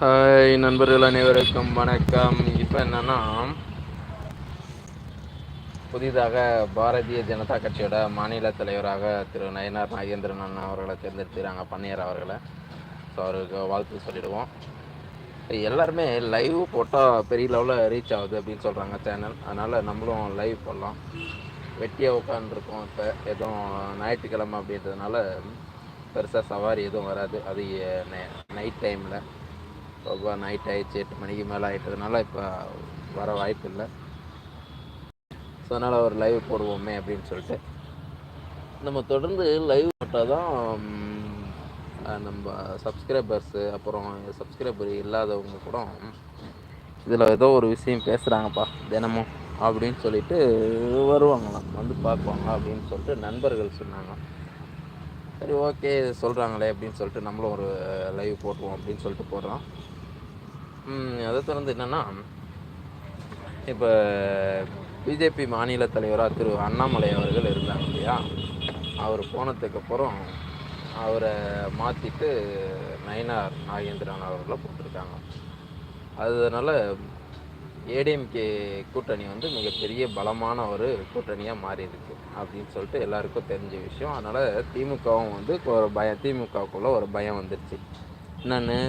Hi நண்பர்கள் அனைவருக்கும் வணக்கம். இப்போ என்னென்னா புதிதாக பாரதிய ஜனதா கட்சியோட மாநில தலைவராக திரு நயனார் நாகேந்திரன் அண்ணா அவர்களை தேர்ந்தெடுத்துக்கிறாங்க பன்னியர் அவர்களை. ஸோ அவருக்கு வாழ்த்து சொல்லிடுவோம். எல்லாருமே லைவ் போட்டால் பெரிய லெவலில் ரீச் ஆகுது அப்படின்னு சொல்கிறாங்க சேனல் அதனால் நம்மளும் லைவ் போடலாம். வெட்டியாக உட்காந்துருக்கோம் இப்போ. எதுவும் ஞாயிற்றுக்கிழமை அப்படின்றதுனால பெருசாக சவாரி எதுவும் வராது. அது நைட் டைமில் ரொம்ப நைட் ஆகிடுச்சு எட்டு மணிக்கு மேலே ஆயிட்டதுனால இப்போ வர வாய்ப்பு இல்லை. ஸோ அதனால் ஒரு லைவ் போடுவோமே அப்படின்னு சொல்லிட்டு. நம்ம தொடர்ந்து லைவ் போட்டால் தான் நம்ம சப்ஸ்கிரைபர்ஸு அப்புறம் சப்ஸ்கிரைபர் இல்லாதவங்க கூட இதில் ஏதோ ஒரு விஷயம் பேசுகிறாங்கப்பா தினமும் அப்படின்னு சொல்லிட்டு வருவாங்களாம் வந்து பார்ப்பாங்க அப்படின்னு சொல்லிட்டு நண்பர்கள் சொன்னாங்க. சரி ஓகே சொல்கிறாங்களே அப்படின்னு சொல்லிட்டு நம்மளும் ஒரு லைவ் போட்டுருவோம் அப்படின்னு சொல்லிட்டு போடுறோம். அதை தொடர்ந்து என்னென்னா இப்போ பிஜேபி மாநில தலைவராக திரு அண்ணாமலை அவர்கள் இருந்தாங்க இல்லையா? அவர் போனதுக்கப்புறம் அவரை மாற்றிட்டு நயனார் நாகேந்திரன் அவர்களை போட்டிருக்காங்க. அதனால் ஏடிஎம்கே கூட்டணி வந்து மிகப்பெரிய பலமான ஒரு கூட்டணியாக மாறி இருக்கு அப்படின்னு சொல்லிட்டு எல்லாருக்கும் தெரிஞ்ச விஷயம். அதனால் திமுகவும் வந்து ஒரு பயம் திமுகக்குள்ளே ஒரு பயம் வந்துருச்சு. என்னென்னு?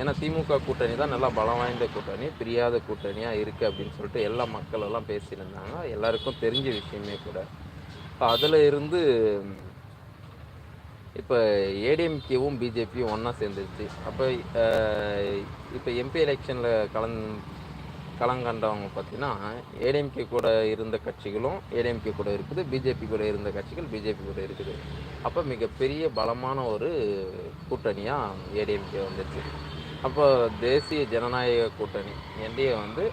ஏன்னா திமுக கூட்டணி தான் நல்லா பலம் வாய்ந்த கூட்டணி பிரியாத கூட்டணியாக இருக்குது அப்படின்னு சொல்லிட்டு எல்லா மக்கள் எல்லாம் பேசியிருந்தாங்க. எல்லாருக்கும் தெரிஞ்ச விஷயமே கூட. இப்போ அதில் இருந்து இப்போ ஏடிஎம்கேவும் பிஜேபியும் ஒன்றா சேர்ந்துருச்சு. அப்போ இப்போ எம்பி எலெக்ஷனில் கலந் களங்கண்டவங்க பார்த்தீங்கன்னா ஏடிஎம்கே கூட இருந்த கட்சிகளும் ஏடிஎம்கே கூட இருக்குது பிஜேபி கூட இருந்த கட்சிகள் பிஜேபி கூட இருக்குது. அப்போ மிகப்பெரிய பலமான ஒரு கூட்டணியாக ஏடிஎம்கே வந்துருச்சு அப்போ தேசிய ஜனநாயக கூட்டணி என்டிஏ வந்து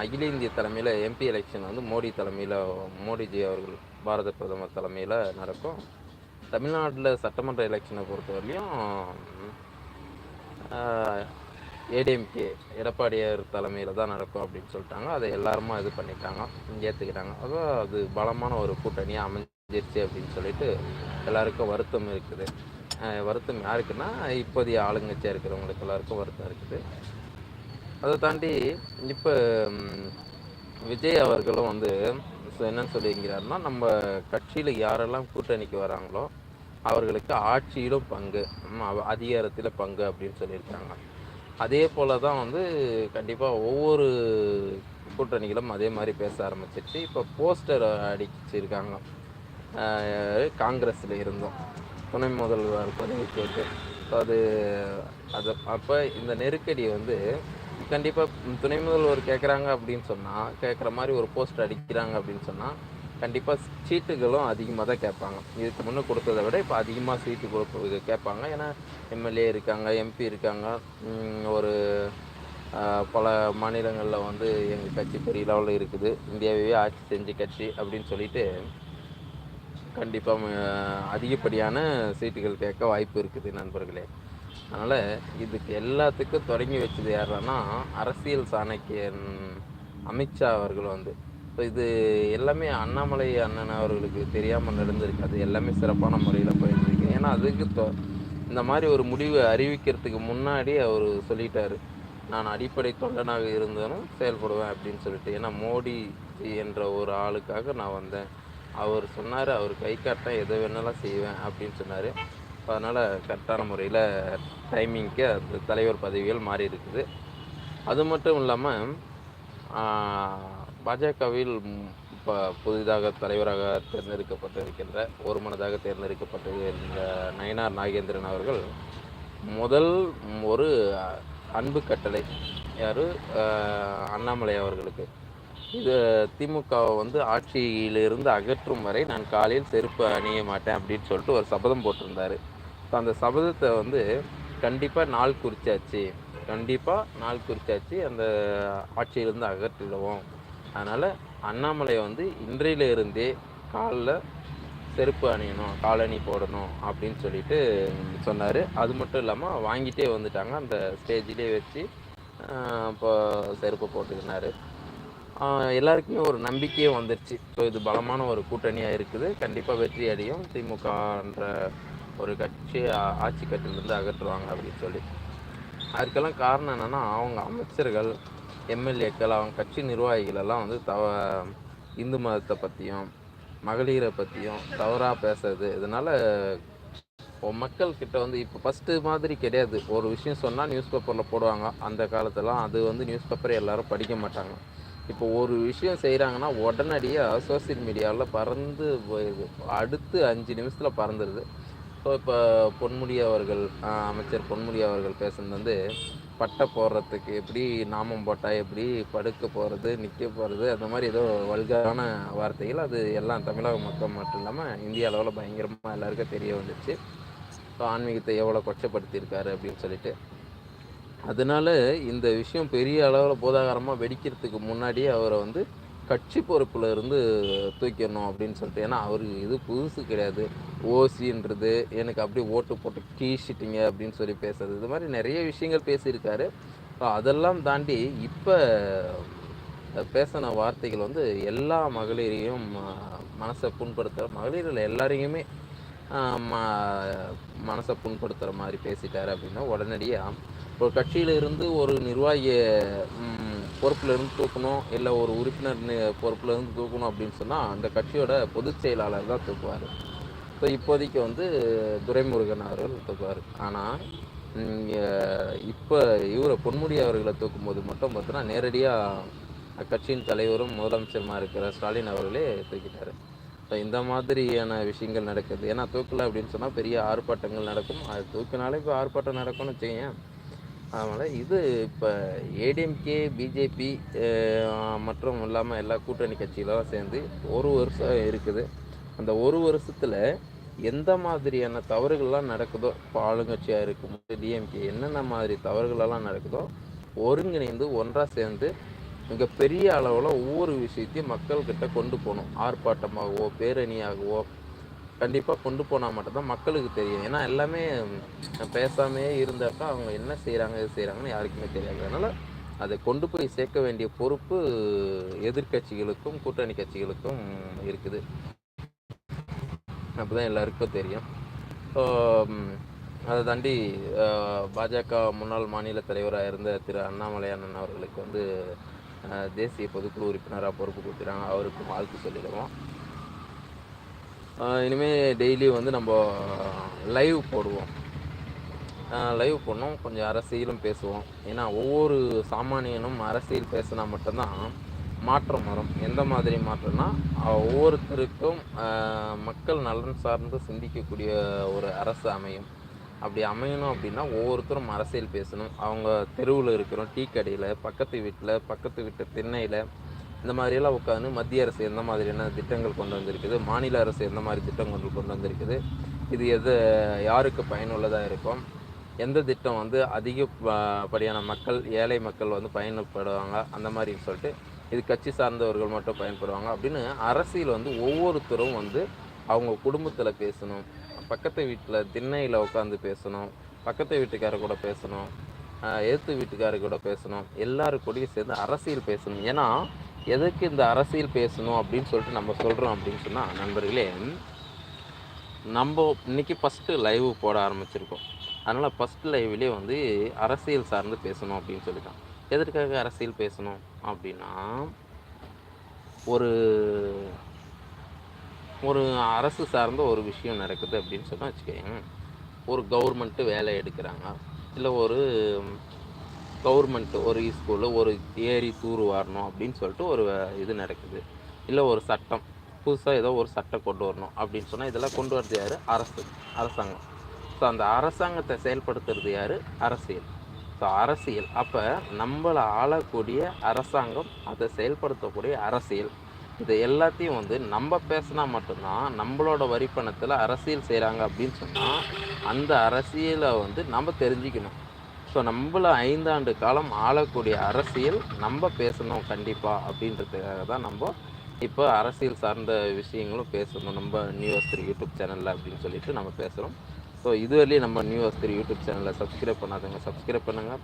அகில இந்திய தலைமையில் எம்பி எலெக்ஷன் வந்து மோடி தலைமையில் மோடிஜி அவர்கள் பாரத பிரதமர் தலைமையில் நடக்கும். தமிழ்நாட்டில் சட்டமன்ற எலெக்ஷனை பொறுத்தவரையிலையும் ஏடிஎம்கே எடப்பாடியார் தலைமையில் தான் நடக்கும் அப்படின்னு சொல்லிட்டாங்க. அதை எல்லாருமா இது பண்ணிட்டாங்க. ஏற்றுக்கிட்டாங்க அப்போ அது பலமான ஒரு கூட்டணியாக அமைஞ்சிருச்சு அப்படின்னு சொல்லிட்டு எல்லாருக்கும் வருத்தம் இருக்குது. வருத்தம் யாருக்குன்னா இப்போதைய ஆளுங்கட்சியாக இருக்கிறவங்களுக்கு எல்லாருக்கும் வருத்தம் இருக்குது. அதை தாண்டி இப்போ விஜய் அவர்களும் வந்து என்னன்னு சொல்லிங்கிறாருன்னா நம்ம கட்சியில் யாரெல்லாம் கூட்டணிக்கு வராங்களோ அவர்களுக்கு ஆட்சியிலும் பங்கு அவ- அதிகாரத்தில் பங்கு அப்படின்னு சொல்லியிருக்காங்க. அதே போல தான் வந்து கண்டிப்பாக ஒவ்வொரு கூட்டணிகளும் அதே மாதிரி பேச ஆரம்பிச்சிருச்சு. இப்போ போஸ்டர் அடிச்சிருக்காங்க. காங்கிரஸில் இருந்தோம். துணை முதல்வர் பதவி கேட்டு. ஸோ அது அது அப்போ இந்த நெருக்கடி வந்து கண்டிப்பாக துணை முதல்வர் கேட்குறாங்க அப்படின்னு சொன்னால் கேட்குற மாதிரி ஒரு போஸ்ட் அடிக்கிறாங்க அப்படின்னு சொன்னால் கண்டிப்பாக சீட்டுகளும் அதிகமாக தான் கேட்பாங்க. இதுக்கு முன்னே கொடுத்ததை விட இப்போ அதிகமாக சீட்டு கொடுப்பது கேட்பாங்க. ஏன்னா எம்எல்ஏ இருக்காங்க எம்பி இருக்காங்க. ஒரு பல மாநிலங்களில் வந்து எங்கள் கட்சி பெரிய லெவலில் இருக்குது. இந்தியாவே ஆட்சி செஞ்ச கட்சி அப்படின்னு சொல்லிட்டு கண்டிப்பாக அதிகப்படியான சீட்டுகள் கேட்க வாய்ப்பு இருக்குது நண்பர்களே. அதனால் இதுக்கு எல்லாத்துக்கும் தொடங்கி வச்சது யாருன்னா அரசியல் சாணக்கியன் அமித்ஷா அவர்கள் வந்து. ஸோ இது எல்லாமே அண்ணாமலை அண்ணன் அவர்களுக்கு தெரியாமல் நடந்திருக்கு. அது எல்லாமே சிறப்பான முறையில் போயிட்டுருக்கு. ஏன்னா அதுக்கு தொ- இந்த மாதிரி ஒரு முடிவை அறிவிக்கிறதுக்கு முன்னாடி அவர் சொல்லிட்டாரு. நான் அடிப்படை தொண்டனாக இருந்தாலும் செயல்படுவேன் அப்படின்னு சொல்லிட்டு. ஏன்னா மோடி என்ற ஒரு ஆளுக்காக நான் வந்தேன். அவர் சொன்னார் அவர் கை காட்ட எதை வேணாலும் செய்வேன் அப்படின்னு சொன்னார். அதனால் கரெக்டான முறையில் டைமிங்க்கு அந்த தலைவர் பதவிகள் மாறி இருக்குது அது மட்டும் இல்லாமல் பாஜகவில் இப்போ புதிதாக தலைவராக தேர்ந்தெடுக்கப்பட்டிருக்கின்ற ஒரு மனதாக தேர்ந்தெடுக்கப்பட்டிருக்கின்ற நயனார் நாகேந்திரன் அவர்கள் முதல் ஒரு அன்பு கட்டளை. யார்? அண்ணாமலை அவர்களுக்கு. இது திமுகவை வந்து ஆட்சியிலிருந்து அகற்றும் வரை நான் காலையில் செருப்பு அணிய மாட்டேன் அப்படின்னு சொல்லிட்டு ஒரு சபதம் போட்டிருந்தார். ஸோ அந்த சபதத்தை வந்து கண்டிப்பாக நாள் குறிச்சாச்சு. கண்டிப்பாக நாள் குறிச்சாச்சு. அந்த ஆட்சியிலிருந்து அகற்றிடுவோம். அதனால் அண்ணாமலை வந்து இன்றையில இருந்தே காலில் செருப்பு அணியணும் காலணி போடணும் அப்படின்னு சொல்லிட்டு சொன்னார். அது மட்டும் இல்லாமல் வாங்கிட்டே வந்துட்டாங்க. அந்த ஸ்டேஜிலே வச்சு இப்போ செருப்பு போட்டுக்கினார். எல்லாருக்குமே ஒரு நம்பிக்கையும் வந்துருச்சு. ஸோ இது பலமான ஒரு கூட்டணியாக இருக்குது. கண்டிப்பாக வெற்றி அடையும். திமுகன்ற ஒரு கட்சி ஆட்சி கட்டிலிருந்து அகற்றுவாங்க அப்படின்னு சொல்லி. அதுக்கெல்லாம் காரணம் என்னென்னா அவங்க அமைச்சர்கள் எம்எல்ஏக்கள் அவங்க கட்சி நிர்வாகிகள் எல்லாம் வந்து தவ இந்து மதத்தை பற்றியும் மகளிரை பற்றியும் தவறாக பேசுறது. இதனால் மக்கள்கிட்ட வந்து இப்போ ஃபஸ்ட்டு மாதிரி கிடையாது. ஒரு விஷயம் சொன்னால் நியூஸ் பேப்பரில் போடுவாங்க. அந்த காலத்தெல்லாம் அது வந்து நியூஸ் பேப்பரை எல்லாரும் படிக்க மாட்டாங்க. இப்போ ஒரு விஷயம் செய்கிறாங்கன்னா உடனடியாக சோசியல் மீடியாவில் பறந்து போயிடுது அடுத்து அஞ்சு நிமிஷத்தில் பறந்துடுது ஸோ இப்போ பொன்முடி அவர்கள் அமைச்சர் பொன்முடி அவர்கள் பேசுனது வந்து பட்டை போடுறதுக்கு எப்படி நாமம் போட்டால் எப்படி படுக்க போகிறது நிற்க போகிறது அந்த மாதிரி ஏதோ வல்கரான வார்த்தைகள். அது எல்லாம் தமிழக மக்கள் மட்டும் இல்லாமல் இந்திய அளவில் பயங்கரமாக எல்லாருக்கும் தெரிய வந்துச்சு. ஸோ ஆன்மீகத்தை எவ்வளோ கொச்சப்படுத்தியிருக்காரு அப்படின்னு சொல்லிட்டு. அதனால இந்த விஷயம் பெரிய அளவில் போதாகாரமாக வெடிக்கிறதுக்கு முன்னாடியே அவரை வந்து கட்சி பொறுப்பில் இருந்து தூக்கிடணும் அப்படின்னு சொல்லிட்டு. ஏன்னா அவருக்கு இது புதுசு கிடையாது. ஓசின்றது எனக்கு அப்படியே ஓட்டு போட்டு கீழ்ச்சிட்டிங்க அப்படின்னு சொல்லி பேசுறது. இது மாதிரி நிறைய விஷயங்கள் பேசியிருக்காரு. ஸோ அதெல்லாம் தாண்டி இப்போ பேசின வார்த்தைகள் வந்து எல்லா மகளிரையும் மனசை புண்படுத்துகிற மகளிரில் எல்லாரையுமே ம- மனசை புண்படுத்துகிற மாதிரி பேசிட்டாரு அப்படின்னா உடனடியாக ஒரு கட்சியிலிருந்து ஒரு நிர்வாகியை பொறுப்பில் இருந்து தூக்கணும் இல்லை ஒரு உறுப்பினர் பொறுப்புலேருந்து இருந்து தூக்கணும் அப்படின்னு சொன்னால் அந்த கட்சியோட பொதுச் செயலாளர் தான் தூக்குவார். ஸோ இப்போதைக்கு வந்து துரைமுருகன் அவர்கள் தூக்குவார். ஆனால் இப்போ இவரை பொன்முடி அவர்களை தூக்கும்போது மட்டும் பார்த்தோன்னா நேரடியாக அக்கட்சியின் தலைவரும் முதலமைச்சருமா இருக்கிற ஸ்டாலின் அவர்களே தூக்கிட்டாரு. ஸோ இந்த மாதிரியான விஷயங்கள் நடக்குது. ஏன்னா தூக்கல அப்படின்னு சொன்னால் பெரிய ஆர்ப்பாட்டங்கள் நடக்கும். அது தூக்கினாலே இப்போ ஆர்ப்பாட்டம் நடக்கும்னு வச்சுக்கேன் அதனால் இது இப்போ ஏடிஎம்கே பிஜேபி மற்றும் இல்லாமல் எல்லா கூட்டணி கட்சிகளும் சேர்ந்து ஒரு வருஷம் இருக்குது. அந்த ஒரு வருஷத்தில் எந்த மாதிரியான தவறுகள்லாம் நடக்குதோ இப்போ ஆளுங்கட்சியாக இருக்கும்போது டிஎம்கே என்னென்ன மாதிரி தவறுகளெல்லாம் நடக்குதோ ஒருங்கிணைந்து ஒன்றாக சேர்ந்து மிக பெரிய அளவில் ஒவ்வொரு விஷயத்தையும் மக்கள்கிட்ட கொண்டு போகணும். ஆர்ப்பாட்டமாகவோ பேரணியாகவோ கண்டிப்பாக கொண்டு போனால் மட்டும்தான் மக்களுக்கு தெரியும். ஏன்னா எல்லாமே ம், பேசாமையே இருந்தாக்கா அவங்க என்ன செய்கிறாங்க இது செய்கிறாங்கன்னு யாருக்குமே தெரியாது அதனால் அதை கொண்டு போய் சேர்க்க வேண்டிய பொறுப்பு எதிர்க்கட்சிகளுக்கும் கூட்டணி கட்சிகளுக்கும் இருக்குது. அப்பதான் எல்லாருக்கும் தெரியும். அதை தாண்டி பாஜக முன்னாள் மாநில தலைவராக இருந்த திரு அண்ணாமலை அண்ணன் அவர்களுக்கு வந்து தேசிய பொதுக்குழு உறுப்பினராக பொறுப்பு கொடுத்துறாங்க அவருக்கும் வாழ்த்து சொல்லிடுவோம் இனிமேல் டெய்லி வந்து நம்ம லைவ் போடுவோம். லைவ் பண்ணோம் கொஞ்சம் அரசியலும் பேசுவோம். ஏன்னா ஒவ்வொரு சாமானியனும் அரசியல் பேசினா மட்டும்தான் மாற்றம் வரும். எந்த மாதிரி மாற்றம்னா ஒவ்வொருத்தருக்கும் மக்கள் நலன் சார்ந்து சிந்திக்கக்கூடிய ஒரு அரசு அமையும். அப்படி அமையணும் அப்படின்னா ஒவ்வொருத்தரும் அரசியல் பேசணும். அவங்க தெருவில் இருக்கிறோம் டீ கடையில் பக்கத்து வீட்டில் பக்கத்து வீட்டு திண்ணையில் இந்த மாதிரியெல்லாம் உட்காந்து மத்திய அரசு எந்த மாதிரியான திட்டங்கள் கொண்டு வந்திருக்குது மாநில அரசு எந்த மாதிரி திட்டங்கள் கொண்டு வந்திருக்குது இது எது யாருக்கு பயனுள்ளதாக இருக்கும் எந்த திட்டம் வந்து அதிக படியான மக்கள் ஏழை மக்கள் வந்து பயன்படுவாங்க அந்த மாதிரி சொல்லிட்டு இது கட்சி சார்ந்தவர்கள் மட்டும் பயன்படுவாங்க அப்படின்னு அரசியல் வந்து ஒவ்வொருத்தரும் வந்து அவங்க குடும்பத்தில் பேசணும் பக்கத்து வீட்டில் திண்ணையில் உட்காந்து பேசணும் பக்கத்து வீட்டுக்கார கூட பேசணும் எழுத்து வீட்டுக்காரர் கூட பேசணும் எல்லாரு கூடயும் சேர்ந்து அரசியல் பேசணும். ஏன்னா எதுக்கு இந்த அரசியல் பேசணும் அப்படின்னு சொல்லிட்டு நம்ம சொல்கிறோம் அப்படின்னு சொன்னால் நண்பர்களே நம்ம இன்றைக்கி ஃபஸ்ட்டு லைவ் போட ஆரம்பிச்சிருக்கோம். அதனால் ஃபஸ்ட்டு லைவ்லேயே வந்து அரசியல் சார்ந்து பேசணும் அப்படின்னு சொல்லிட்டான். எதற்காக அரசியல் பேசணும் அப்படின்னா ஒரு ஒரு அரசு சார்ந்த ஒரு விஷயம் நடக்குது அப்படின்னு சொன்னால் வச்சுக்கோங்க ஒரு கவர்மெண்ட்டு வேலை எடுக்கிறாங்க. இல்லை ஒரு கவர்மெண்ட் ஒரு ஸ்கூலில் ஒரு ஏரி தூர் வாரணும் அப்படின்னு சொல்லிட்டு ஒரு இது நடக்குது. இல்லை ஒரு சட்டம். புதுசாக ஏதோ ஒரு சட்டம் கொண்டு வரணும் அப்படின்னு சொன்னால் இதெல்லாம் கொண்டு வரது யார்? அரசு அரசாங்கம். ஸோ அந்த அரசாங்கத்தை செயல்படுத்துறது யார்? அரசியல். ஸோ அரசியல். அப்போ நம்மளை ஆளக்கூடிய அரசாங்கம் அதை செயல்படுத்தக்கூடிய அரசியல். இது எல்லாத்தையும் வந்து நம்ம பேசினா மட்டும்தான் நம்மளோட வரிப்பணத்தில் அரசியல் செய்கிறாங்க அப்படின்னு சொன்னால் அந்த அரசியலை வந்து நம்ம தெரிஞ்சுக்கணும். ஸோ நம்மள ஐந்தாண்டு காலம் ஆளக்கூடிய அரசியல் நம்ம பேசணும் கண்டிப்பாக அப்படின்றதுக்காக தான் நம்ம இப்போ அரசியல் சார்ந்த விஷயங்களும் பேசணும். நம்ம நியூஸ் த்ரீ யூடியூப் சேனலில் அப்படின்னு சொல்லிட்டு நம்ம பேசுகிறோம் ஸோ இதுவரையிலையும் நம்ம நியூஸ் த்ரீ யூடியூப் சேனலை சப்ஸ்கிரைப் பண்ணாதவங்க சப்ஸ்கிரைப் பண்ணுங்கள்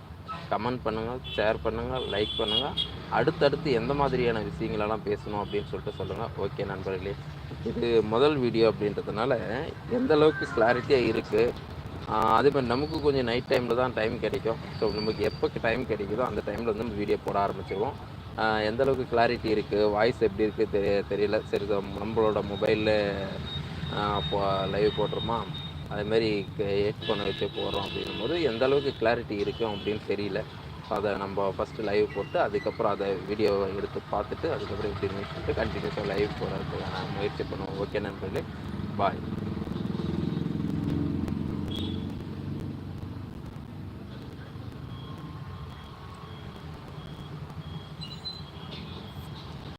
கமெண்ட் பண்ணுங்கள் ஷேர் பண்ணுங்கள் லைக் பண்ணுங்கள் அடுத்தடுத்து எந்த மாதிரியான விஷயங்களெல்லாம் பேசணும் அப்படின்னு சொல்லிட்டு சொல்லுங்கள் ஓகே நண்பர்களே. இது முதல் வீடியோ அப்படின்றதுனால எந்த அளவுக்கு கிளாரிட்டியாக இருக்குது அதே மாதிரி நமக்கு கொஞ்சம் நைட் டைமில் தான் டைம் கிடைக்கும். ஸோ நமக்கு எப்போ டைம் கிடைக்குதோ அந்த டைமில் வந்து நம்ம வீடியோ போட ஆரம்பிச்சிருவோம். எந்த அளவுக்கு கிளாரிட்டி இருக்குது வாய்ஸ் எப்படி இருக்குது தெரிய தெரியல. சரி நம்மளோட மொபைலில் லைவ் போடுறோமா அதேமாரி ஹெட்ஃபோனை வச்சு போடுறோம் அப்படின்னும் போது எந்த அளவுக்கு கிளாரிட்டி இருக்கும் அப்படின்னு தெரியல. ஸோ அதை நம்ம ஃபஸ்ட்டு லைவ் போட்டு அதுக்கப்புறம் அதை வீடியோவை எடுத்து பார்த்துட்டு அதுக்கப்புறம் எப்படி சொல்லிட்டு கண்டினியூஸாக லைவ் போடுறதுக்கான முயற்சி பண்ணுவோம். ஓகே நண்பர்களே. பாய்